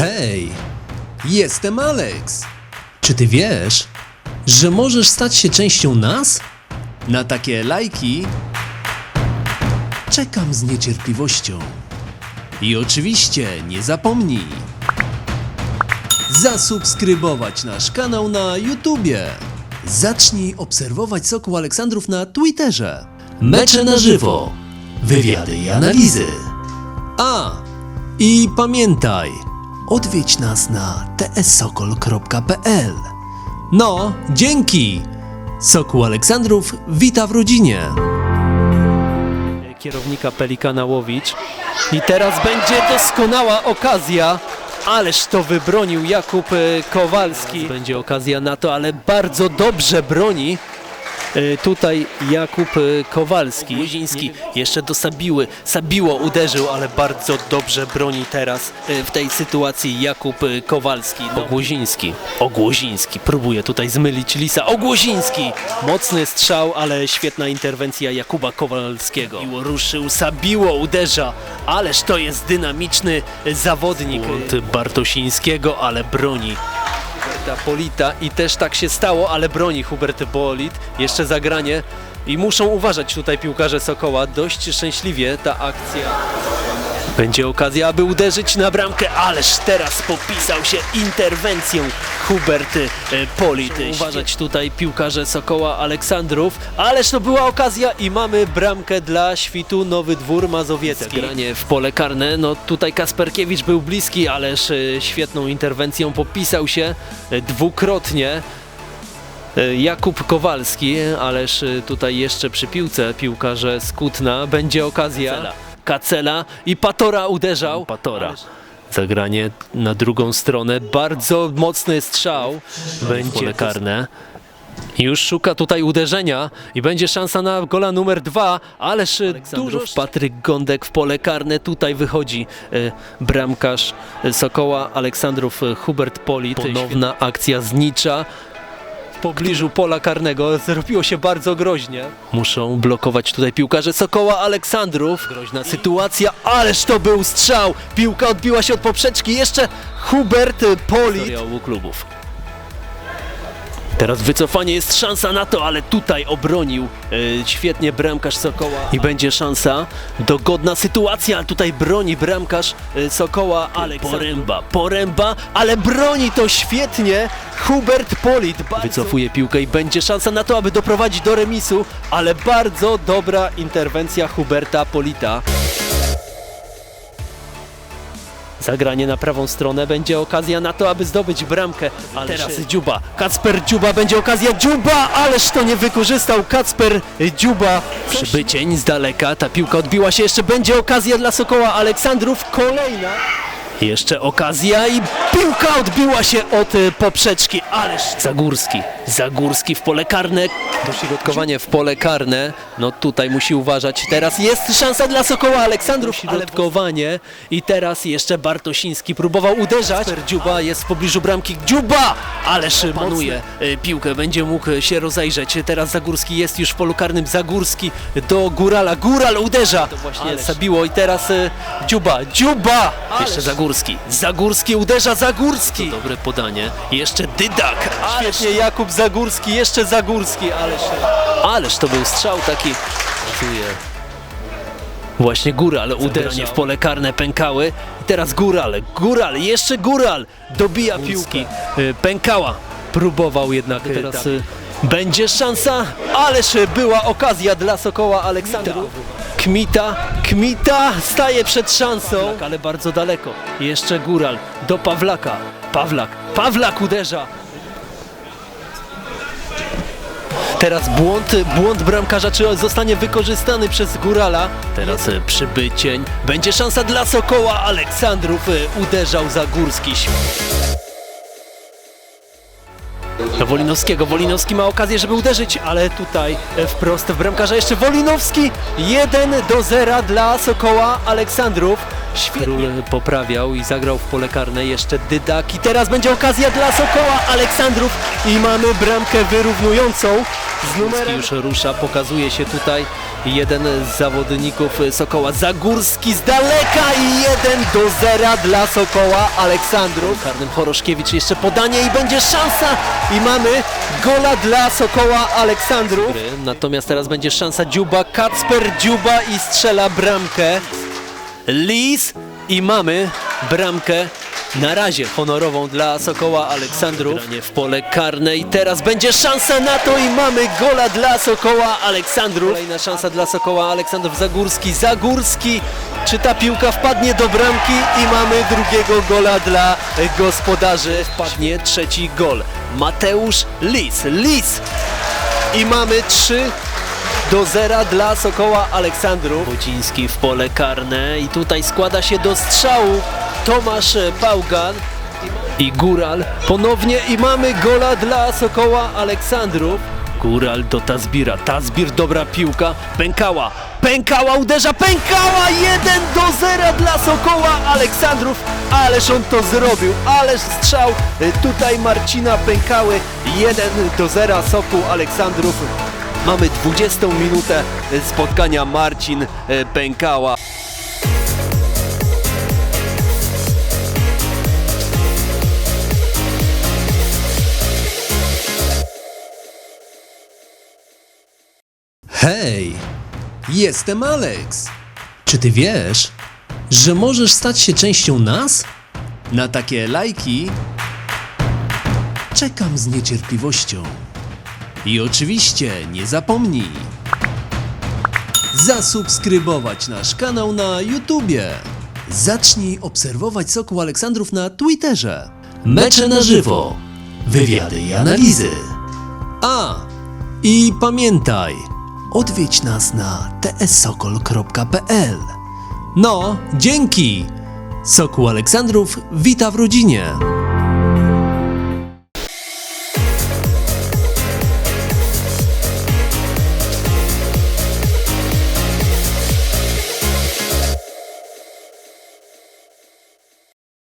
Hej, jestem Alex. Czy ty wiesz, że możesz stać się częścią nas? Na takie lajki czekam z niecierpliwością. I oczywiście nie zapomnij zasubskrybować nasz kanał na YouTubie. Zacznij obserwować Sokół Aleksandrów na Twitterze. Mecze na żywo, wywiady i analizy. A, i pamiętaj, odwiedź nas na tssokol.pl. No, dzięki! Sokół Aleksandrów wita w rodzinie. kierownika Pelikana Łowicz. I teraz będzie doskonała okazja. Ależ to wybronił Jakub e, Kowalski. Będzie okazja na to, ale bardzo dobrze broni. E, Tutaj Jakub e, Kowalski. Łuziński jeszcze do Sabiły. Sabiło uderzył, ale bardzo dobrze broni teraz e, w tej sytuacji Jakub Kowalski. Ogłoziński. Ogłoziński próbuje tutaj zmylić Lisa. Ogłoziński. Mocny strzał, ale świetna interwencja Jakuba Kowalskiego. Sabiło ruszył, Sabiło uderza. Ależ to jest dynamiczny zawodnik. Błąd Bartosińskiego, ale broni. Huberta Polita i też tak się stało, ale broni Hubert Polit. Jeszcze zagranie i muszą uważać tutaj piłkarze Sokoła. Dość szczęśliwie ta akcja. Będzie okazja, aby uderzyć na bramkę, ależ teraz popisał się interwencją Hubert e, Polit. Uważać tutaj piłkarze Sokoła Aleksandrów, ależ to była okazja i mamy bramkę dla świtu Nowy Dwór Mazowiecki. Granie w pole karne, no tutaj Kasperkiewicz był bliski, ależ e, świetną interwencją popisał się e, dwukrotnie. Jakub Kowalski, ależ tutaj jeszcze przy piłce piłkarze z Kutna będzie okazja. Kacela i Patora uderzał. Patora. Zagranie na drugą stronę, bardzo mocny strzał. Będzie pole karne. Już szuka tutaj uderzenia i będzie szansa na gola numer dwa, ależ e, dużo Patryk Gądek w pole karne. Tutaj wychodzi e, bramkarz e, Sokoła Aleksandrów Hubert Polit. Ponowna akcja znicza pobliżu pola karnego. Zrobiło się bardzo groźnie. Muszą blokować tutaj piłkarze Sokoła Aleksandrów. Groźna sytuacja, ależ to był strzał. Piłka odbiła się od poprzeczki. Jeszcze Hubert Polit. obu klubów. Teraz wycofanie jest szansa na to, ale tutaj obronił e, świetnie bramkarz Sokoła i będzie szansa. Dogodna sytuacja, tutaj broni bramkarz e, Sokoła Aleks Poręba, Poręba, ale broni to świetnie Hubert Polit. Bardzo... Wycofuje piłkę i będzie szansa na to, aby doprowadzić do remisu, ale bardzo dobra interwencja Huberta Polita. Zagranie na prawą stronę, będzie okazja na to, aby zdobyć bramkę. Ale teraz Dziuba, Kacper Dziuba, będzie okazja Dziuba, ależ to nie wykorzystał Kacper Dziuba. Przybycień z daleka, ta piłka odbiła się, jeszcze będzie okazja dla Sokoła Aleksandrów, kolejna. Jeszcze okazja i piłka odbiła się od e, poprzeczki, ależ Zagórski, Zagórski w pole karne, dośrodkowanie w pole karne, no tutaj musi uważać, teraz jest szansa dla Sokoła Aleksandrów, dośrodkowanie i teraz jeszcze Bartosiński próbował uderzać, Dziuba. Jest w pobliżu bramki, Dziuba, ależ panuje e, piłkę, będzie mógł się rozejrzeć, teraz Zagórski jest już w polu karnym, Zagórski do Górala, Góral uderza, to właśnie zabiło i teraz e, Dziuba, Dziuba, jeszcze Zagórski, Zagórski uderza, Zagórski, to dobre podanie, jeszcze Dydak, świetnie Jakub Zagórski, jeszcze Zagórski, ależ, ależ to był strzał taki. Właśnie Góral uderzenie w pole karne pękały. I teraz Góral, Góral, jeszcze Góral dobija piłki. Y, Pękała. Próbował jednak y, teraz y, będzie szansa, ależ była okazja dla Sokoła Aleksandrów. Kmita, Kmita staje przed szansą, ale bardzo daleko. Jeszcze Góral do Pawlaka. Pawlak, Pawlak uderza. Teraz błąd, błąd bramkarza, czy zostanie wykorzystany przez Górala. Teraz e, przybycień. Będzie szansa dla Sokoła. Aleksandrów e, uderzał za Górski. Wolinowskiego. Wolinowski ma okazję, żeby uderzyć, ale tutaj e, wprost w bramkarza jeszcze Wolinowski. 1 do 0 dla Sokoła Aleksandrów. Świetnie poprawiał i zagrał w pole karne jeszcze Dydak i teraz będzie okazja dla Sokoła Aleksandrów i mamy bramkę wyrównującą. z numerem już rusza, pokazuje się tutaj jeden z zawodników Sokoła, Zagórski z daleka i 1 do 0 dla Sokoła, Aleksandrów. Karnym Choroszkiewicz jeszcze podanie i będzie szansa i mamy gola dla Sokoła, Aleksandrów. Natomiast teraz będzie szansa Dziuba, Kacper Dziuba i strzela bramkę. Lis i mamy bramkę na razie honorową dla Sokoła Aleksandrów. Granie w pole karne i teraz będzie szansa na to i mamy gola dla Sokoła Aleksandrów. Kolejna szansa dla Sokoła Aleksandrów Zagórski. Zagórski, czy ta piłka wpadnie do bramki i mamy drugiego gola dla gospodarzy. Wpadnie trzeci gol. Mateusz Lis. Lis i mamy trzy do zera dla Sokoła Aleksandrów. Wójciński w pole karne i tutaj składa się do strzału Tomasz Pałgan i Góral. Ponownie i mamy gola dla Sokoła Aleksandrów. Góral do Tazbira, Tazbir dobra piłka, pękała, pękała, uderza, pękała, 1 do 0 dla Sokoła Aleksandrów, ależ on to zrobił, ależ strzał. Y, tutaj Marcina Pękały, 1 do 0 Sokół Aleksandrów. Mamy 20 minutę spotkania Marcin e, Pękała. Hej, jestem Alex. Czy ty wiesz, że możesz stać się częścią nas? Na takie lajki czekam z niecierpliwością. I oczywiście nie zapomnij zasubskrybować nasz kanał na YouTubie. Zacznij obserwować Sokół Aleksandrów na Twitterze. Mecze na żywo, wywiady i analizy. A, i pamiętaj, odwiedź nas na tssokol.pl. No, dzięki! Sokół Aleksandrów wita w rodzinie.